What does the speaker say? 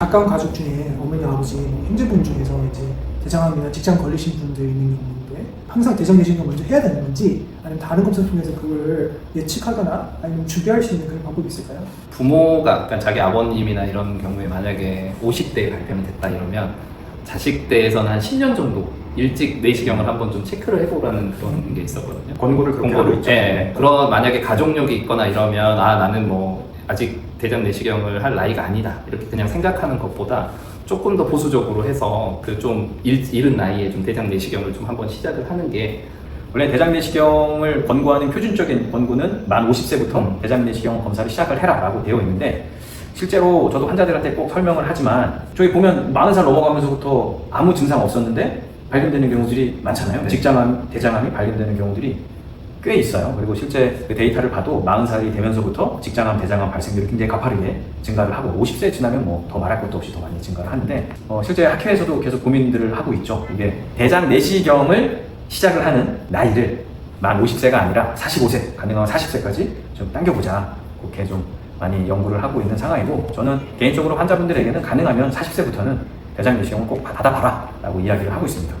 가까운 가족 중에 어머니, 아버지, 뭐 형제분 중에서 이제 대장암이나 직장 걸리신 분들이 있는데 항상 대장 내시경을 먼저 해야 되는 건지 아니면 다른 검사 통해서 그걸 예측하거나 아니면 준비할 수 있는 그런 방법이 있을까요? 부모가 그러니까 자기 아버님이나 이런 경우에 만약에 50대에 발병이 됐다 이러면 자식 때에서는 한 10년 정도 일찍 내시경을 한번 좀 체크를 해보라는 그런 게 있었거든요. 권고를 그렇게 권고를. 하고 있죠. 예. 그런 만약에 가족력이 있거나 이러면 아 나는 뭐 아직 대장 내시경을 할 나이가 아니다 이렇게 그냥 생각하는 것보다 조금 더 보수적으로 해서 그 좀 이른 나이에 좀 대장 내시경을 좀 한번 시작을 하는 게 원래 대장 내시경을 권고하는 표준적인 권고는 만 50세부터 음. 대장 내시경 검사를 시작을 해라라고 되어 있는데 실제로 저도 환자들한테 꼭 설명을 하지만 저희 보면 40살 넘어가면서부터 아무 증상 없었는데 발견되는 경우들이 많잖아요. 네. 직장암, 대장암이 발견되는 경우들이 꽤 있어요. 그리고 실제 그 데이터를 봐도 40살이 되면서부터 직장암, 대장암 발생률이 굉장히 가파르게 증가를 하고 50세 지나면 뭐 더 말할 것도 없이 더 많이 증가를 하는데 어, 실제 학회에서도 계속 고민들을 하고 있죠. 이게 대장 내시경을 시작을 하는 나이를 만 50세가 아니라 45세, 가능하면 40세까지 좀 당겨보자. 그렇게 좀 많이 연구를 하고 있는 상황이고 저는 개인적으로 환자분들에게는 가능하면 40세부터는 대장 내시경을 꼭 받아봐라 라고 이야기를 하고 있습니다.